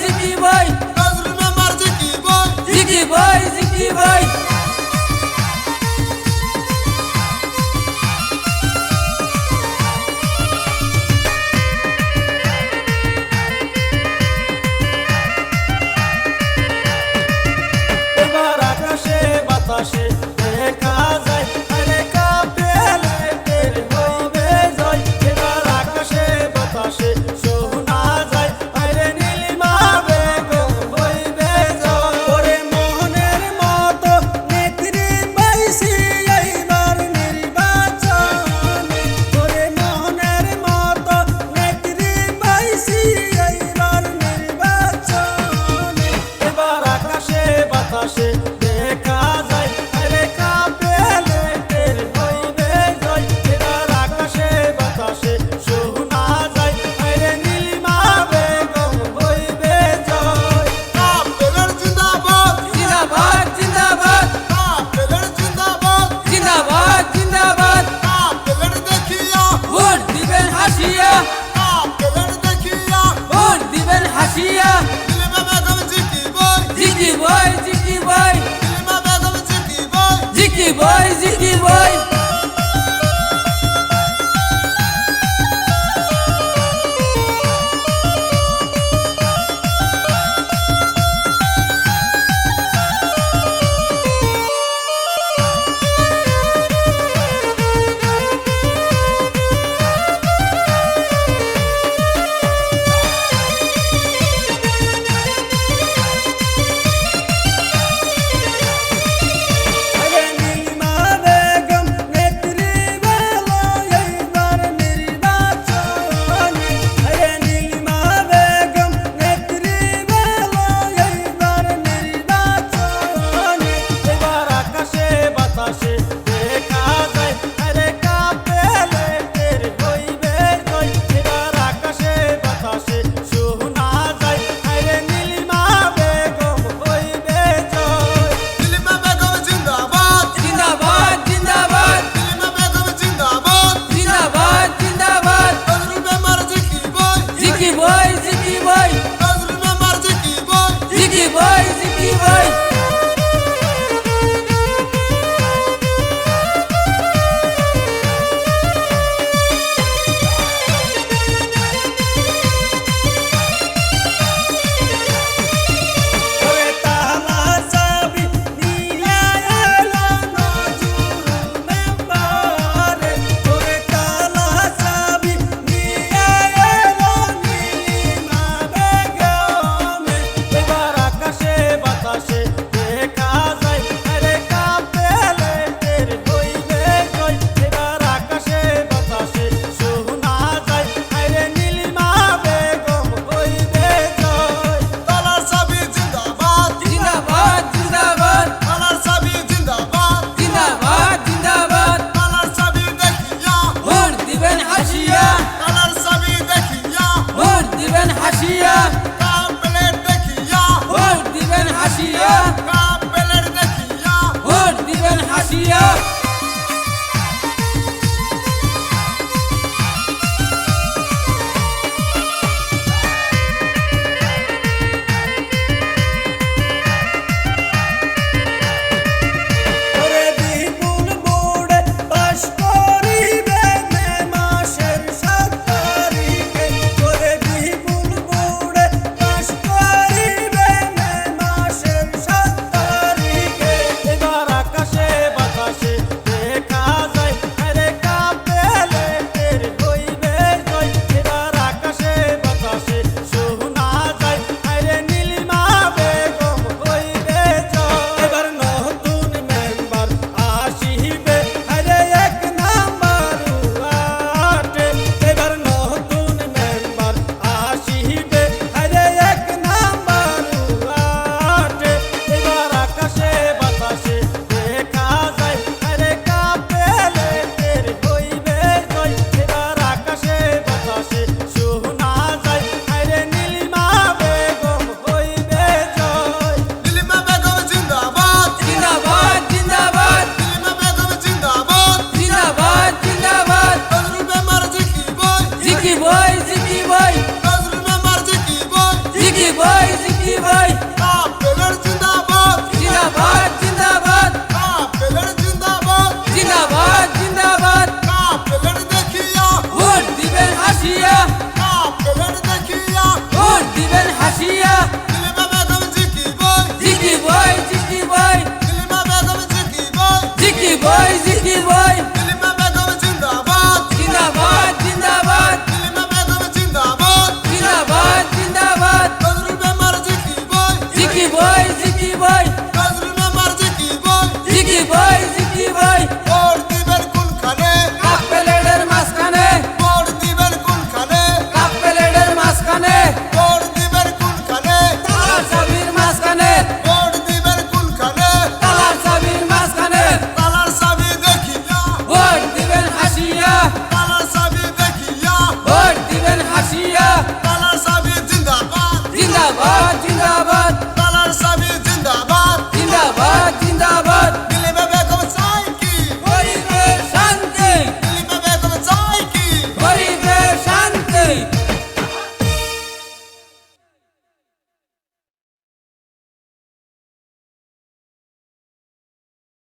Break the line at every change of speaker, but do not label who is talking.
জিকি
ভাই। নজরুল আমার জিকি ভাই জিকি
ভাই জিকি ভাই।
জিকি
বই জিকি বই।
নজরুল আমার জিকি বই। জিকি
বই জিকি বই। জিকি বই জিকি বই
কাজরুল আমার জিকি
বই জিকি বই জিকি